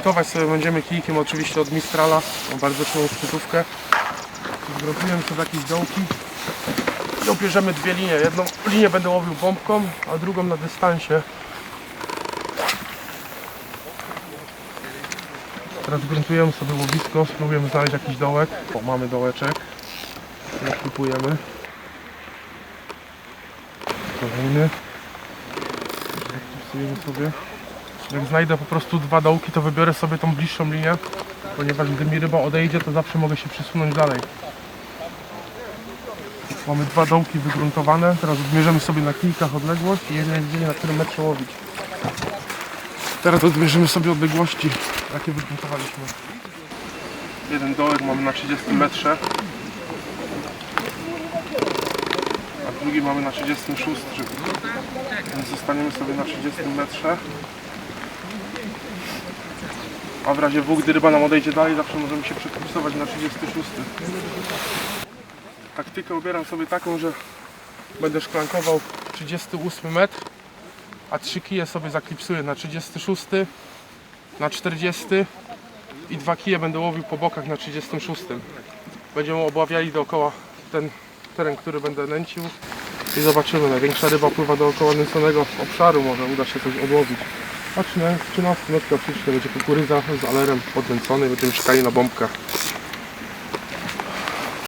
Gruntować sobie będziemy kijkiem oczywiście od Mistrala. Mam bardzo czułą szczytówkę. Zgrupujemy sobie jakieś dołki. I obierzemy dwie linie. Jedną linię będę łowił bombką, a drugą na dystansie. Teraz gruntujemy sobie łowisko, spróbujemy znaleźć jakiś dołek. O, mamy dołeczek. Nakupujemy. Kolejny. Zapisujemy sobie. Jak znajdę po prostu dwa dołki, to wybiorę sobie tą bliższą linię, ponieważ gdy mi ryba odejdzie, to zawsze mogę się przesunąć dalej. Mamy dwa dołki wygruntowane, teraz odmierzymy sobie na kijkach odległość i jeden gdzie na którym metrze łowić. Teraz odmierzymy sobie odległości, jakie wygruntowaliśmy. Jeden dołek mamy na 30 metrze, a drugi mamy na 36, więc zostaniemy sobie na 30 metrze. A w razie W, gdy ryba nam odejdzie dalej, zawsze możemy się przekursować na 36. Taktykę ubieram sobie taką, że będę szklankował 38 metr, a trzy kije sobie zaklipsuję na 36, na 40 i dwa kije będę łowił po bokach na 36. Będziemy obławiali dookoła ten teren, który będę nęcił i zobaczymy. Największa ryba pływa dookoła nęconego obszaru, może uda się coś odłowić. A 13 metrów oczywiście będzie kukurydza z alerem podnęcony, będziemy czekali na bombkę.